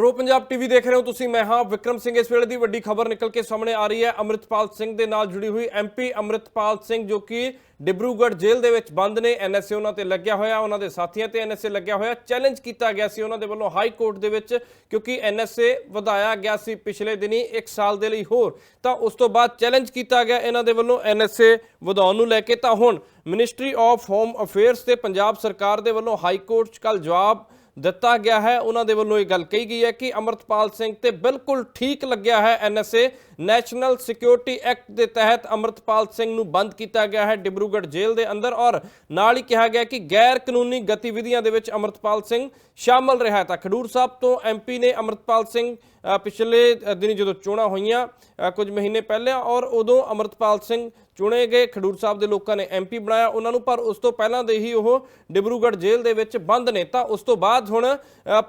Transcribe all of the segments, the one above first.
Pro Punjab TV ਦੇਖ ਰਹੇ ਹੋ ਤੁਸੀਂ, ਮੈਂ ਹਾਂ ਵਿਕਰਮ ਸਿੰਘ। ਇਸ ਵੇਲੇ ਦੀ ਵੱਡੀ ਖਬਰ ਨਿਕਲ ਕੇ ਸਾਹਮਣੇ ਆ ਰਹੀ ਹੈ। ਅੰਮ੍ਰਿਤਪਾਲ ਸਿੰਘ ਦੇ ਨਾਲ ਜੁੜੀ ਹੋਈ ਐਮਪੀ ਅੰਮ੍ਰਿਤਪਾਲ ਸਿੰਘ, ਜੋ ਕਿ ਡਿਬਰੂਗੜ੍ਹ ਜੇਲ੍ਹ ਦੇ ਵਿੱਚ ਬੰਦ ਨੇ। ਐਨਐਸਏ ਉਹਨਾਂ ਤੇ ਲੱਗਿਆ ਹੋਇਆ, ਉਹਨਾਂ ਦੇ ਸਾਥੀਆਂ ਤੇ ਐਨਐਸਏ ਲੱਗਿਆ ਹੋਇਆ। ਚੈਲੰਜ ਕੀਤਾ ਗਿਆ ਸੀ ਉਹਨਾਂ ਦੇ ਵੱਲੋਂ ਹਾਈ ਕੋਰਟ ਦੇ ਵਿੱਚ, ਕਿਉਂਕਿ ਐਨਐਸਏ ਵਧਾਇਆ ਗਿਆ ਸੀ ਪਿਛਲੇ ਦਿਨੀ 1 ਸਾਲ ਦੇ ਲਈ ਹੋਰ। ਤਾਂ ਉਸ ਤੋਂ ਬਾਅਦ ਚੈਲੰਜ ਕੀਤਾ ਗਿਆ ਇਹਨਾਂ ਦੇ ਵੱਲੋਂ ਐਨਐਸਏ ਵਧਾਉਣ ਨੂੰ ਲੈ ਕੇ। ਤਾਂ ਹੁਣ ਮਿਨਿਸਟਰੀ ਆਫ ਹੋਮ ਅਫੇਅਰਸ ਤੇ ਪੰਜਾਬ ਸਰਕਾਰ ਦੇ ਵੱਲੋਂ ਹਾਈ ਕੋਰਟ 'ਚ ਕੱਲ ਜਵਾਬ ਦਿੱਤਾ ਗਿਆ ਹੈ। ਉਹਨਾਂ ਦੇ ਵੱਲੋਂ ਇਹ ਗੱਲ ਕਹੀ ਗਈ ਹੈ ਕਿ ਅਮਰਤਪਾਲ ਸਿੰਘ ਤੇ ਬਿਲਕੁਲ ਠੀਕ ਲੱਗਿਆ ਹੈ ਐਨਐਸਏ। ਨੈਸ਼ਨਲ ਸਿਕਿਉਰਿਟੀ ਐਕਟ ਦੇ ਤਹਿਤ ਅਮਰਤਪਾਲ ਸਿੰਘ ਨੂੰ ਬੰਦ ਕੀਤਾ ਗਿਆ ਹੈ ਡਿਬਰੂਗੜ੍ਹ ਜੇਲ੍ਹ ਦੇ ਅੰਦਰ ਔਰ ਨਾਲ ਹੀ ਕਿਹਾ ਗਿਆ ਕਿ ਗੈਰ ਕਾਨੂੰਨੀ ਗਤੀਵਿਧੀਆਂ ਦੇ ਵਿੱਚ ਅਮਰਤਪਾਲ ਸਿੰਘ ਸ਼ਾਮਲ ਰਿਹਾ ਤਾਂ ਖਡੂਰ ਸਾਹਿਬ ਤੋਂ ਐਮਪੀ ਨੇ ਅਮਰਤਪਾਲ ਸਿੰਘ ਪਿਛਲੇ ਅ, ਦਿਨੀ ਜਦੋਂ ਚੋਣਾਂ ਹੋਈਆਂ ਅ, ਕੁਝ ਮਹੀਨੇ ਪਹਿਲਾਂ ਔਰ ਉਦੋਂ ਅਮਰਤਪਾਲ ਸਿੰਘ ਚੁਣੇ ਗਏ ਖਡੂਰ ਸਾਹਿਬ ਦੇ ਲੋਕਾਂ ਨੇ ਐਮਪੀ ਬਣਾਇਆ ਉਹਨਾਂ ਨੂੰ ਪਰ ਉਸ ਤੋਂ ਪਹਿਲਾਂ ਦੇ ਹੀ ਉਹ ਡਿਬਰੂਗੜ੍ਹ ਜੇਲ੍ਹ ਦੇ ਵਿੱਚ ਬੰਦ ਨੇ। ਤਾਂ ਉਸ ਤੋਂ ਬਾਅਦ ਹੁਣ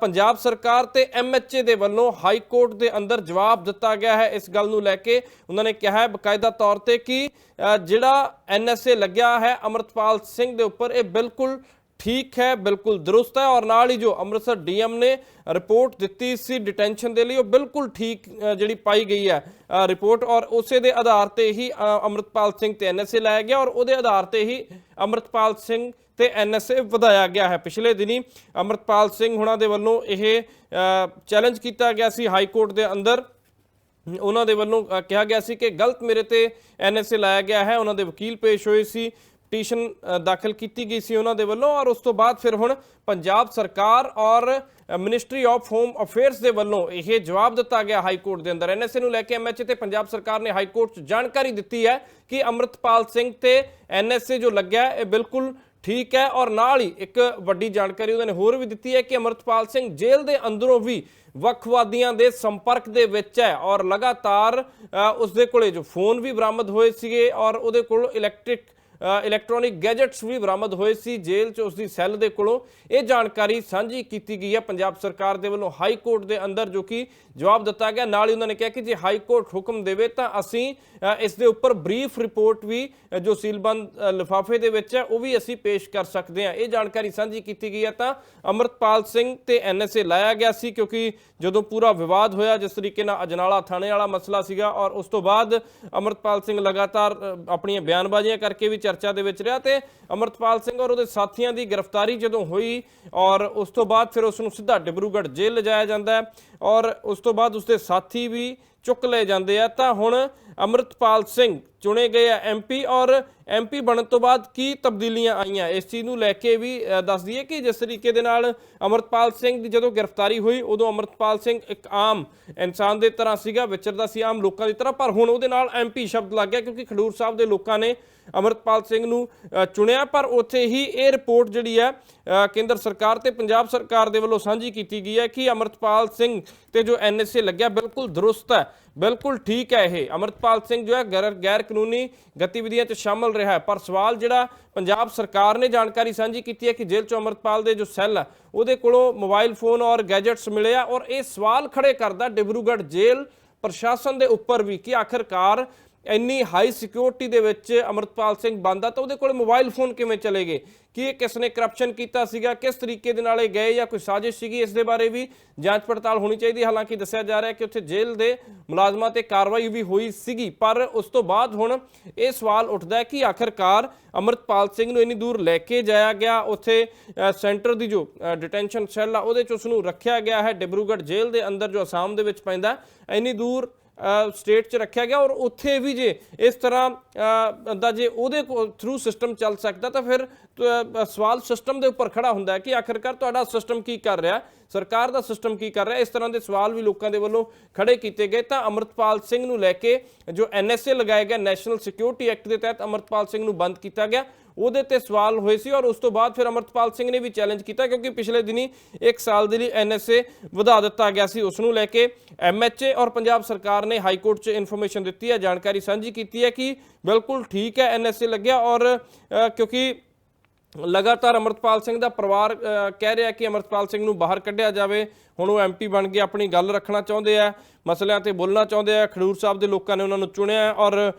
ਪੰਜਾਬ ਸਰਕਾਰ ਤੇ ਐਮਐਚਏ ਦੇ ਵੱਲੋਂ ਹਾਈ ਕੋਰਟ ਦੇ ਅੰਦਰ ਜਵਾਬ ਦਿੱਤਾ ਗਿਆ ਹੈ। ਇਸ ਗੱਲ ਨੂੰ ਲੈ ਕੇ ਉਹਨਾਂ ਨੇ ਕਿਹਾ ਹੈ ਬਕਾਇਦਾ ਤੌਰ ਤੇ ਕਿ ਅ, ਜਿਹੜਾ ਐਨਐਸਏ ਲੱਗਿਆ ਹੈ ਅਮਰਤਪਾਲ ਸਿੰਘ ਦੇ ਉੱਪਰ ਇਹ ਬਿਲਕੁਲ ਠੀਕ ਹੈ ਬਿਲਕੁਲ ਦਰੁਸਤ ਹੈ ਔਰ ਨਾਲ ਹੀ ਜੋ ਅੰਮ੍ਰਿਤਸਰ ਡੀਐਮ ਨੇ ਰਿਪੋਰਟ ਦਿੱਤੀ ਸੀ ਡਿਟੈਂਸ਼ਨ ਦੇ ਲਈ ਉਹ ਬਿਲਕੁਲ ਠੀਕ ਜਿਹੜੀ ਪਾਈ ਗਈ ਹੈ ਰਿਪੋਰਟ ਔਰ ਉਸੇ ਦੇ ਆਧਾਰ ਤੇ ਹੀ ਅ, ਅੰਮ੍ਰਿਤਪਾਲ ਸਿੰਘ ਤੇ ਐਨਐਸਏ ਲਾਇਆ ਗਿਆ ਔਰ ਉਹਦੇ ਆਧਾਰ ਤੇ ਹੀ ਅੰਮ੍ਰਿਤਪਾਲ ਸਿੰਘ ਤੇ ਐਨਐਸਏ ਵਧਾਇਆ ਗਿਆ ਹੈ। ਪਿਛਲੇ ਦਿਨੀ ਅੰਮ੍ਰਿਤਪਾਲ ਸਿੰਘ ਹੁਣਾਂ ਦੇ ਵੱਲੋਂ ਇਹ ਚੈਲੰਜ ਕੀਤਾ ਗਿਆ ਸੀ ਹਾਈ ਕੋਰਟ ਦੇ ਅੰਦਰ। ਉਹਨਾਂ ਦੇ ਵੱਲੋਂ ਕਿਹਾ ਗਿਆ ਸੀ ਕਿ ਗਲਤ ਮੇਰੇ ਤੇ ਐਨਐਸਏ ਲਾਇਆ ਗਿਆ ਹੈ ਉਹਨਾਂ ਦੇ ਵਕੀਲ ਪੇਸ਼ ਹੋਏ ਸੀ। ਪਟੀਸ਼ਨ ਦਾਖਲ ਕੀਤੀ ਗਈ ਸੀ ਉਹਨਾਂ ਦੇ ਵੱਲੋਂ ਔਰ ਉਸ ਤੋਂ ਬਾਅਦ ਫਿਰ ਹੁਣ ਪੰਜਾਬ ਸਰਕਾਰ ਔਰ ਮਿਨਿਸਟਰੀ ਆਫ ਹੋਮ ਅਫੇਅਰਸ ਦੇ ਵੱਲੋਂ ਇਹ ਜਵਾਬ ਦਿੱਤਾ ਗਿਆ ਹਾਈ ਕੋਰਟ ਦੇ ਅੰਦਰ। ਐਨਐਸਏ ਨੂੰ ਲੈ ਕੇ ਐਮਐਚਏ ਤੇ ਪੰਜਾਬ ਸਰਕਾਰ ਨੇ ਹਾਈ ਕੋਰਟ 'ਚ ਜਾਣਕਾਰੀ ਦਿੱਤੀ ਹੈ ਕਿ ਅੰਮ੍ਰਿਤਪਾਲ ਸਿੰਘ ਤੇ ਐਨਐਸਏ ਜੋ ਲੱਗਿਆ ਇਹ ਬਿਲਕੁਲ ਠੀਕ ਹੈ ਔਰ ਨਾਲ ਹੀ ਇੱਕ ਵੱਡੀ ਜਾਣਕਾਰੀ ਉਹਨਾਂ ਨੇ ਹੋਰ ਵੀ ਦਿੱਤੀ ਹੈ ਕਿ ਅਮਰਤਪਾਲ ਸਿੰਘ ਜੇਲ੍ਹ ਦੇ ਅੰਦਰੋਂ ਵੀ ਵੱਖਵਾਦੀਆਂ ਦੇ ਸੰਪਰਕ ਦੇ ਵਿੱਚ ਹੈ ਔਰ ਲਗਾਤਾਰ ਅ, ਉਸ ਦੇ ਕੋਲੇ ਜੋ ਫੋਨ ਵੀ ਬਰਾਮਦ ਹੋਏ ਸੀਗੇ ਔਰ ਉਹਦੇ ਕੋਲ ਇਲੈਕਟ੍ਰਿਕ ਇਲੈਕਟ੍ਰੋਨਿਕ ਗੈਜਟਸ ਵੀ ਬਰਾਮਦ ਹੋਏ ਸੀ ਜੇਲ੍ਹ 'ਚ ਉਸ ਦੀ ਸੈੱਲ ਦੇ ਕੋਲੋਂ। ਇਹ ਜਾਣਕਾਰੀ ਸਾਂਝੀ ਕੀਤੀ ਗਈ ਹੈ ਪੰਜਾਬ ਸਰਕਾਰ ਦੇ ਵੱਲੋਂ ਹਾਈ ਕੋਰਟ ਦੇ ਅੰਦਰ, ਜੋ ਕਿ ਜਵਾਬ ਦਿੱਤਾ ਗਿਆ। ਨਾਲ ਹੀ ਉਹਨਾਂ ਨੇ ਕਿਹਾ ਕਿ ਜੇ ਹਾਈ ਕੋਰਟ ਹੁਕਮ ਦੇਵੇ ਤਾਂ ਅਸੀਂ ਇਸ ਦੇ ਉੱਪਰ ਬਰੀਫ ਰਿਪੋਰਟ ਵੀ ਜੋ ਸੀਲਬੰਦ ਲਿਫਾਫੇ ਦੇ ਵਿੱਚ ਹੈ, ਉਹ ਵੀ ਅਸੀਂ ਪੇਸ਼ ਕਰ ਸਕਦੇ ਹਾਂ। ਇਹ ਜਾਣਕਾਰੀ ਸਾਂਝੀ ਕੀਤੀ ਗਈ ਹੈ ਤਾਂ ਅਮਰਤਪਾਲ ਸਿੰਘ ਤੇ ਐਨਐਸਏ ਲਾਇਆ ਗਿਆ ਸੀ, ਕਿਉਂਕਿ ਜਦੋਂ ਪੂਰਾ ਵਿਵਾਦ ਹੋਇਆ, ਜਿਸ ਤਰੀਕੇ ਨਾਲ ਅਜਨਾਲਾ ਥਾਣੇ ਵਾਲਾ ਮਸਲਾ ਸੀਗਾ ਔਰ ਉਸ ਤੋਂ ਬਾਅਦ ਅਮਰਤਪਾਲ ਸਿੰਘ ਲਗਾਤਾਰ ਆਪਣੀਆਂ ਬਿਆਨਬਾਜ਼ੀਆਂ ਕਰਕੇ ਵੀ ਚਰਚਾ ਦੇ ਵਿੱਚ ਰਿਹਾ ਤੇ ਅਮਰਤਪਾਲ ਸਿੰਘ ਔਰ ਉਹਦੇ ਸਾਥੀਆਂ ਦੀ ਗ੍ਰਿਫਤਾਰੀ ਜਦੋਂ ਹੋਈ ਔਰ ਉਸ ਤੋਂ ਬਾਅਦ ਫਿਰ ਉਸ ਨੂੰ ਸਿੱਧਾ ਡਿਬਰੂਗੜ੍ਹ ਜੇਲ੍ਹ ਲਿਜਾਇਆ ਜਾਂਦਾ ਹੈ ਔਰ ਉਸ ਤੋਂ ਬਾਅਦ ਉਸਦੇ ਸਾਥੀ ਵੀ ਚੁੱਕ ਲਏ ਜਾਂਦੇ ਆ। ਤਾਂ ਹੁਣ ਅਮਰਤਪਾਲ ਸਿੰਘ ਚੁਣੇ ਗਏ ਆ ਐਮਪੀ ਔਰ ਐਮਪੀ ਬਣਨ ਤੋਂ ਬਾਅਦ ਕੀ ਤਬਦੀਲੀਆਂ ਆਈਆਂ? ਇਸ ਚੀਜ਼ ਨੂੰ ਲੈ ਕੇ ਵੀ ਅ, ਦੱਸ ਦਈਏ ਕਿ ਜਿਸ ਤਰੀਕੇ ਦੇ ਨਾਲ ਅਮਰਤਪਾਲ ਸਿੰਘ ਦੀ ਜਦੋਂ ਗ੍ਰਿਫਤਾਰੀ ਹੋਈ ਉਦੋਂ ਅਮਰਤਪਾਲ ਸਿੰਘ ਇੱਕ ਆਮ ਇਨਸਾਨ ਦੇ ਤਰ੍ਹਾਂ ਸੀਗਾ ਵਿਚਰਦਾ ਸੀ ਆਮ ਲੋਕਾਂ ਦੀ ਤਰ੍ਹਾਂ ਪਰ ਹੁਣ ਉਹਦੇ ਨਾਲ ਐਮਪੀ ਸ਼ਬਦ ਲੱਗ ਗਿਆ ਕਿਉਂਕਿ ਖਡੂਰ ਸਾਹਿਬ ਦੇ ਲੋਕਾਂ ਨੇ ਅਮਰਤਪਾਲ ਸਿੰਘ ਨੂੰ ਚੁਣਿਆ ਪਰ ਉੱਥੇ ਹੀ ਇਹ ਰਿਪੋਰਟ ਜਿਹੜੀ ਹੈ ਕੇਂਦਰ ਸਰਕਾਰ ਤੇ ਪੰਜਾਬ ਸਰਕਾਰ ਦੇ ਵੱਲੋਂ ਸਾਂਝੀ ਕੀਤੀ ਗਈ ਹੈ ਕਿ ਅਮਰਤਪਾਲ ਸਿੰਘ ਤੇ ਜੋ ਐਨਐਸਏ ਲੱਗਿਆ ਬਿਲਕੁਲ ਦਰੁਸਤ ਹੈ। ਬਿਲਕੁਲ ਠੀਕ ਹੈ ਇਹ। ਅਮਰਤਪਾਲ ਸਿੰਘ ਜੋ ਹੈ ਗੈਰ ਕਾਨੂੰਨੀ ਗਤੀਵਿਧੀਆਂ 'ਚ ਸ਼ਾਮਲ ਰਿਹਾ ਹੈ। ਪਰ ਸਵਾਲ ਜਿਹੜਾ ਪੰਜਾਬ ਸਰਕਾਰ ਨੇ ਜਾਣਕਾਰੀ ਸਾਂਝੀ ਕੀਤੀ ਹੈ ਕਿ ਜੇਲ੍ਹ 'ਚ ਅਮਰਤਪਾਲ ਦੇ ਜੋ ਸੈੱਲ ਆ, ਉਹਦੇ ਕੋਲੋਂ ਮੋਬਾਈਲ ਫੋਨ ਔਰ ਗੈਜਟਸ ਮਿਲੇ ਆ ਔਰ ਇਹ ਸਵਾਲ ਖੜੇ ਕਰਦਾ ਡਿਬਰੂਗੜ੍ਹ ਜੇਲ੍ਹ ਪ੍ਰਸ਼ਾਸਨ ਦੇ ਉੱਪਰ ਵੀ ਕਿ ਆਖਰਕਾਰ ਇੰਨੀ ਹਾਈ ਸਿਕਿਉਰਿਟੀ ਦੇ ਵਿੱਚ ਅਮਰਤਪਾਲ ਸਿੰਘ ਬੰਦਾ ਤਾਂ ਉਹਦੇ ਕੋਲ ਮੋਬਾਈਲ ਫੋਨ ਕਿਵੇਂ ਚਲੇ ਗਏ? ਕਿ ਇਹ ਕਿਸ ਨੇ ਕਰਪਸ਼ਨ ਕੀਤਾ ਸੀਗਾ? ਕਿਸ ਤਰੀਕੇ ਦੇ ਨਾਲ ਇਹ ਗਏ ਜਾਂ ਕੋਈ ਸਾਜ਼ਿਸ਼ ਸੀਗੀ ਇਸ ਦੇ ਬਾਰੇ ਵੀ? ਜਾਂਚ ਪੜਤਾਲ ਹੋਣੀ ਚਾਹੀਦੀ ਹਾਲਾਂਕਿ ਦੱਸਿਆ ਜਾ ਰਿਹਾ ਕਿ ਉੱਥੇ ਜੇਲ੍ਹ ਦੇ ਮੁਲਾਜ਼ਮਾਂ ਤੇ ਕਾਰਵਾਈ ਵੀ ਹੋਈ ਸੀਗੀ, ਪਰ ਉਸ ਤੋਂ ਬਾਅਦ ਹੁਣ ਇਹ ਸਵਾਲ ਉੱਠਦਾ ਹੈ ਕਿ ਆਖਰਕਾਰ ਅਮਰਤਪਾਲ ਸਿੰਘ ਨੂੰ ਇੰਨੀ ਦੂਰ ਲੈ ਕੇ ਜਾਇਆ ਗਿਆ? ਉੱਥੇ ਸੈਂਟਰ ਦੀ ਜੋ ਡਿਟੈਂਸ਼ਨ ਸੈੱਲ ਆ, ਉਹਦੇ ਚ ਉਸ ਨੂੰ ਰੱਖਿਆ ਗਿਆ ਹੈ। ਡਿਬਰੂਗੜ੍ਹ ਜੇਲ੍ਹ ਦੇ ਅੰਦਰ ਜੋ ਅਸਾਮ ਦੇ ਵਿੱਚ ਪੈਂਦਾ ਇੰਨੀ ਦੂਰ ਸਟੇਟ 'ਚ ਰੱਖਿਆ ਗਿਆ ਔਰ ਉੱਥੇ ਵੀ ਜੇ ਇਸ ਤਰ੍ਹਾਂ ਦਾ ਜੇ ਉਹਦੇ ਥਰੂ ਸਿਸਟਮ ਚੱਲ ਸਕਦਾ ਤਾਂ ਫਿਰ ਸਵਾਲ ਸਿਸਟਮ ਦੇ ਉੱਪਰ ਖੜਾ ਹੁੰਦਾ ਹੈ ਕਿ ਆਖਰਕਾਰ ਤੁਹਾਡਾ ਸਿਸਟਮ ਕੀ ਕਰ ਰਿਹਾ ਸਰਕਾਰ ਦਾ ਸਿਸਟਮ ਕੀ ਕਰ ਰਿਹਾ ਇਸ ਤਰ੍ਹਾਂ ਦੇ ਸਵਾਲ ਵੀ ਲੋਕਾਂ ਦੇ ਵੱਲੋਂ ਖੜੇ ਕੀਤੇ ਗਏ। ਤਾਂ ਅਮਰਤਪਾਲ ਸਿੰਘ ਨੂੰ ਲੈ ਕੇ ਜੋ ਐਨਐਸਏ ਲਗਾਇਆ ਗਿਆ ਨੈਸ਼ਨਲ ਸਿਕਿਉਰਿਟੀ ਐਕਟ ਦੇ ਤਹਿਤ ਅਮਰਤਪਾਲ ਸਿੰਘ ਨੂੰ ਬੰਦ ਕੀਤਾ ਗਿਆ। ਉਹਦੇ ਤੇ ਸਵਾਲ ਹੋਏ ਸੀ ਔਰ ਉਸ ਤੋਂ ਬਾਅਦ ਫਿਰ ਅਮਰਤਪਾਲ ਸਿੰਘ ਨੇ ਵੀ ਚੈਲੰਜ ਕੀਤਾ ਕਿਉਂਕਿ ਪਿਛਲੇ ਦਿਨੀ 1 ਸਾਲ ਦੇ ਲਈ ਐਨਐਸਏ ਵਧਾ ਦਿੱਤਾ ਗਿਆ ਸੀ। ਉਸ ਨੂੰ ਲੈ ਕੇ ਐਮਐਚਏ ਔਰ ਪੰਜਾਬ ਸਰਕਾਰ ਨੇ ਹਾਈ ਕੋਰਟ 'ਚ ਇਨਫੋਰਮੇਸ਼ਨ ਦਿੱਤੀ ਹੈ, ਜਾਣਕਾਰੀ ਸਾਂਝੀ ਕੀਤੀ ਹੈ ਕਿ ਬਿਲਕੁਲ ਠੀਕ ਹੈ ਐਨਐਸਏ ਲੱਗਿਆ ਔਰ ਕਿਉਂਕਿ ਲਗਾਤਾਰ ਅਮਰਤਪਾਲ ਸਿੰਘ ਦਾ ਪਰਿਵਾਰ ਕਹਿ ਰਿਹਾ ਕਿ ਅਮਰਤਪਾਲ ਸਿੰਘ ਨੂੰ ਬਾਹਰ ਕੱਢਿਆ ਜਾਵੇ। ਹੁਣ ਉਹ ਐਮਪੀ ਬਣ ਕੇ ਆਪਣੀ ਗੱਲ ਰੱਖਣਾ ਚਾਹੁੰਦੇ ਆ, ਮਸਲਿਆਂ ਤੇ ਬੋਲਣਾ ਚਾਹੁੰਦੇ ਆ, ਖਡੂਰ ਸਾਹਿਬ ਦੇ ਲੋਕਾਂ ਨੇ ਉਹਨਾਂ ਨੂੰ ਚੁਣਿਆ ਔਰ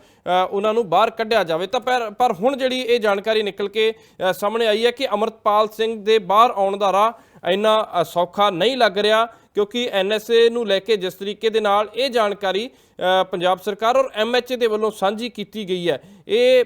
ਉਹਨਾਂ ਨੂੰ ਬਾਹਰ ਕੱਢਿਆ ਜਾਵੇ। ਤਾਂ ਪਰ ਪਰ ਹੁਣ ਜਿਹੜੀ ਇਹ ਜਾਣਕਾਰੀ ਨਿਕਲ ਕੇ ਸਾਹਮਣੇ ਆਈ ਹੈ ਕਿ ਅਮਰਤਪਾਲ ਸਿੰਘ ਦੇ ਬਾਹਰ ਆਉਣ ਦਾ ਰਾਹ ਇੰਨਾ ਸੌਖਾ ਨਹੀਂ ਲੱਗ ਰਿਹਾ ਕਿਉਂਕਿ ਐਨਐਸਏ ਨੂੰ ਲੈ ਕੇ ਜਿਸ ਤਰੀਕੇ ਦੇ ਨਾਲ ਇਹ ਜਾਣਕਾਰੀ ਪੰਜਾਬ ਸਰਕਾਰ ਔਰ ਐਮਐਚਏ ਦੇ ਵੱਲੋਂ ਸਾਂਝੀ ਕੀਤੀ ਗਈ ਹੈ। ਇਹ